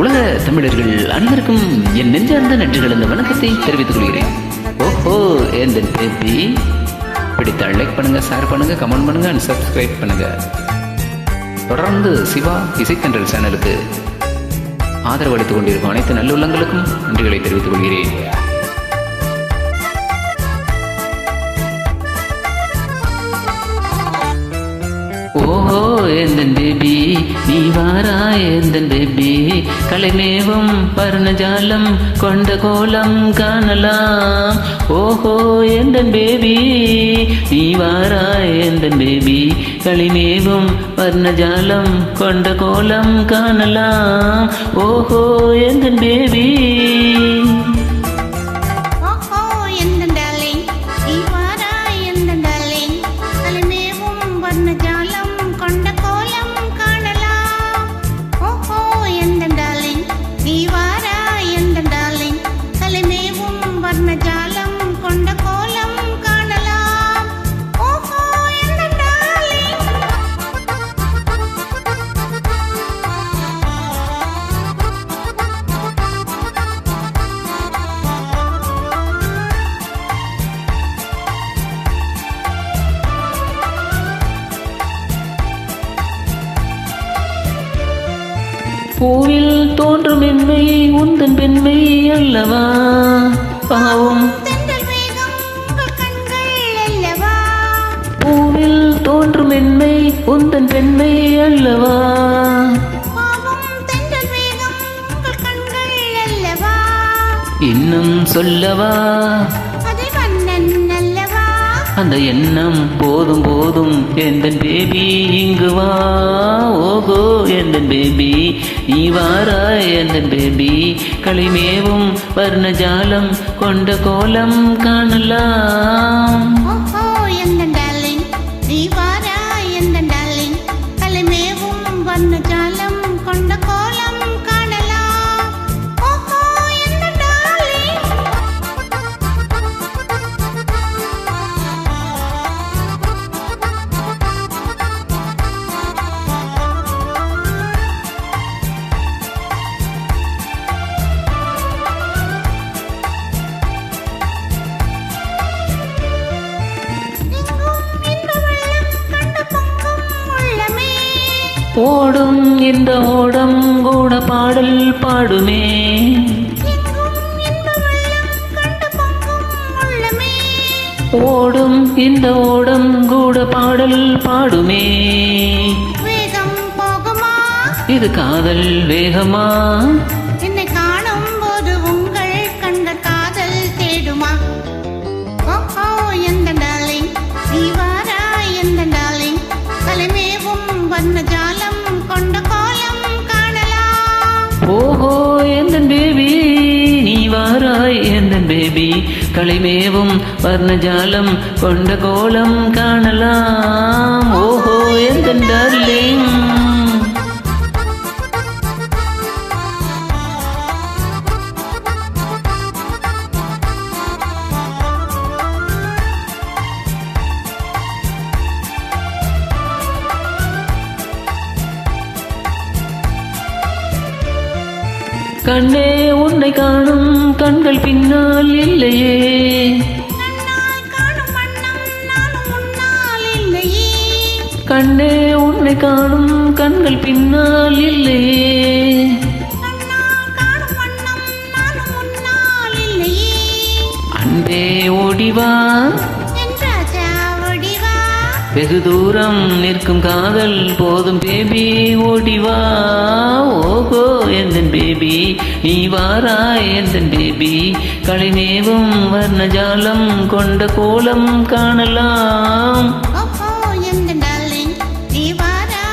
உலக தமிழர்கள் அனைவருக்கும் என் நெஞ்சார்ந்த நன்றிகள் அந்த வணக்கத்தை தெரிவித்துக் கொள்கிறேன். ஓஹோ பேபி பிடித்தால் லைக் பண்ணுங்க ஷேர் பண்ணுங்க கமெண்ட் பண்ணுங்க அண்ட் சப்ஸ்கிரைப் பண்ணுங்க. தொடர்ந்து சிவா இசைக்கன்றல் சேனலுக்கு ஆதரவு அளித்துக் கொண்டிருக்கும் அனைத்து நல்லுள்ளங்களுக்கும் நன்றிகளை தெரிவித்துக் கொள்கிறேன். ஓஹோ எந்தன் பேபி நீ வாரா எந்தன் பேபி கலைமேவும் பர்ணஜாலம் கொண்ட கோலம் காணலாம். ஓஹோ எந்தன் பேபி நீ வாரா எந்தன் பேபி களிமேவும் வர்ணஜாலம் கொண்ட கோலம் காணலாம். ஓஹோ எந்தன் பேபி பூவில் தோன்றும் மென்மை உந்தன் பெண்மை அல்லவா? பாவம். பூவில் தோன்றும் மென்மை உந்தன் பெண்மை அல்லவா? இன்னும் சொல்லவா? அந்த எண்ணம் போதும் போதும் எந்தன் பேபி இங்கு வா? ஓகோ எந்தன் பேபி நீ வாராய் எந்தன் பேபி களிமேவும் வர்ணஜாலம் கொண்ட கோலம் ஓடும் இந்த ஓடம் கூட பாடல் பாடுமே. ஓடும் இந்த ஓடம் கூட பாடல் பாடுமே. வேகம் போகுமா? இது காதல் வேகமா? வண்ண ஜாலம் கொண்ட கோலம் காணலாம். ஓஹோ எந்தன் பேபி? நீ வாராய் எந்தன் பேபி? களிமேவும் வர்ணஜாலம் கொண்ட கோலம் காணலாம். ஓஹோ எந்தன் டார்லிங்? கண்ணே உன்னை காணும் கண்கள் பின்னால் இல்லையே. கண்ணே உன்னை காணும் கண்கள் பின்னால் இல்லையே. அன்பே ஓடிவா வெகு தூரம் நிற்கும் காதல் போதும் பேபி ஓடிவா ஓகோ எந்தன் பேபி நீ வாராய் எந்தன் பேபி களிமேவும் வர்ணஜாலம் கொண்ட கோலம் காணலாம் ஓஹோ எந்த டார்லிங் நீ வாரா